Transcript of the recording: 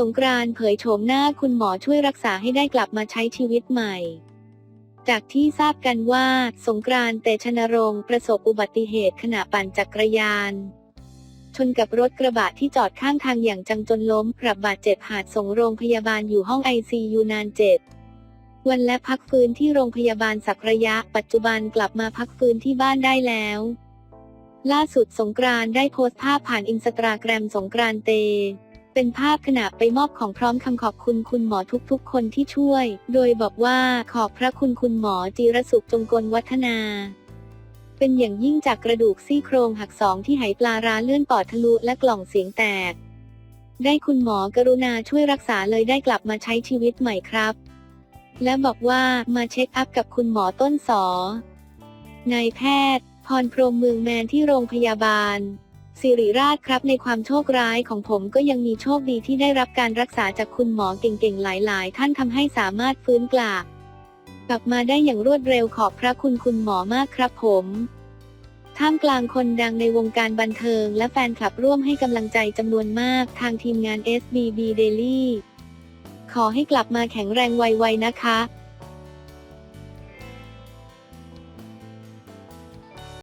สงกรานต์เผยโฉมหน้าคุณหมอช่วยรักษาให้ได้กลับมาใช้ชีวิตใหม่ จากที่ทราบกันว่า สงกรานต์เตชนรงค์ประสบอุบัติเหตุขณะปั่นจักรยาน ชนกับรถกระบะที่จอดข้างทางอย่างจังจนล้มกรับบาดเจ็บหาดส่งโรงพยาบาลอยู่ห้องไอซียูนานเจ็ดวันและพักฟื้นที่โรงพยาบาลสักระยะ ปัจจุบันกลับมาพักฟื้นที่บ้านได้แล้ว ล่าสุดสงกรานได้โพสต์ภาพผ่านอินสตาแกรมสงกรานเต เป็นภาพขณะไปมอบของพร้อมคำขอบคุณคุณหมอทุกๆ คนที่ช่วย โดยบอกว่าขอบพระคุณคุณหมอจีรสุขจงกลวัฒนา เป็นอย่างยิ่งจากกระดูกซี่โครงหักสองที่ไหปลาร้าเลื่อนปอดทะลุและกล่องเสียงแตก ได้คุณหมอกรุณาช่วยรักษาเลยได้กลับมาใช้ชีวิตใหม่ครับ และบอกว่ามาเช็คอัพกับคุณหมอต้นสอนายแพทย์ พรพรมเมืองแมนที่โรงพยาบาล สิริราชครับในความโชคร้ายของผมก็ยังมีโชคดีที่ได้รับการรักษาจากคุณหมอเก่งๆ หลาย ๆ ท่านทำให้สามารถฟื้นกลับกลับมาได้อย่างรวดเร็วขอบพระคุณคุณหมอมากครับผมท่ามกลางคนดังในวงการบันเทิง และแฟนคลับร่วมให้กำลังใจจำนวนมากทางทีมงาน SBB Daily ขอให้กลับมาแข็งแรงไวๆนะคะ